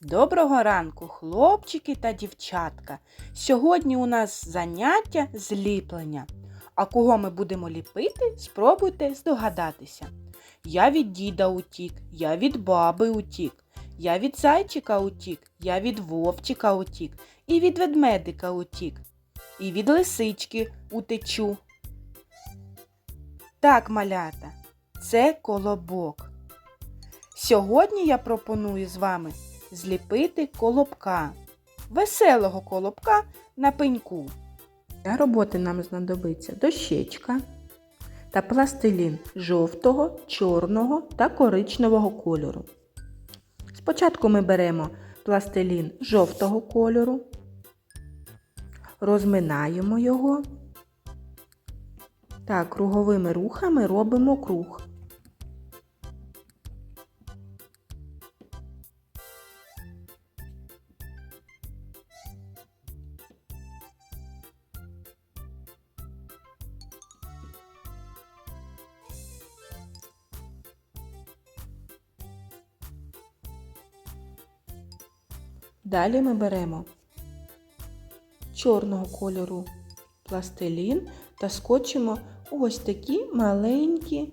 Доброго ранку, хлопчики та дівчатка. Сьогодні у нас заняття зліплення. А кого ми будемо ліпити, спробуйте здогадатися. Я від діда утік, я від баби утік, я від зайчика утік, я від вовчика утік, і від ведмедика утік, і від лисички утечу. Так, малята, це колобок. Сьогодні я пропоную з вами зліпити колобка, веселого колобка на пеньку. Для роботи нам знадобиться дощечка та пластилін жовтого, чорного та коричневого кольору. Спочатку ми беремо пластилін жовтого кольору, розминаємо його та круговими рухами робимо круг. Далі ми беремо чорного кольору пластилін та скочимо ось такі маленькі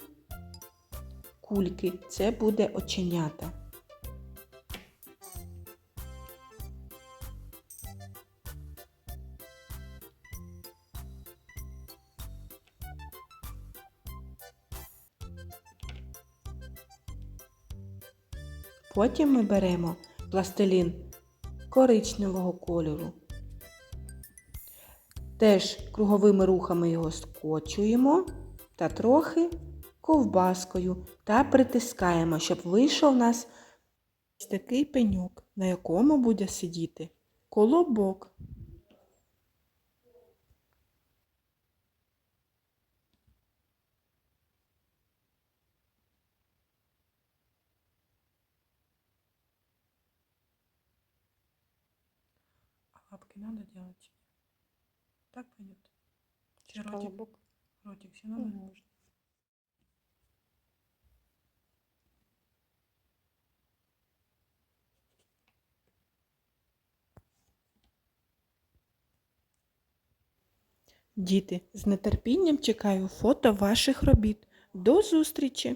кульки. Це буде оченята. Потім ми беремо пластилін коричневого кольору. Теж круговими рухами його скочуємо та трохи ковбаскою та притискаємо, щоб вийшов у нас ось такий пеньок, на якому буде сидіти колобок. Лапки надо делать? Так пойдет? Чи ротик? Колобок. Ротик все надо? Мгм. Діти, з нетерпінням чекаю фото ваших робіт. До зустрічі!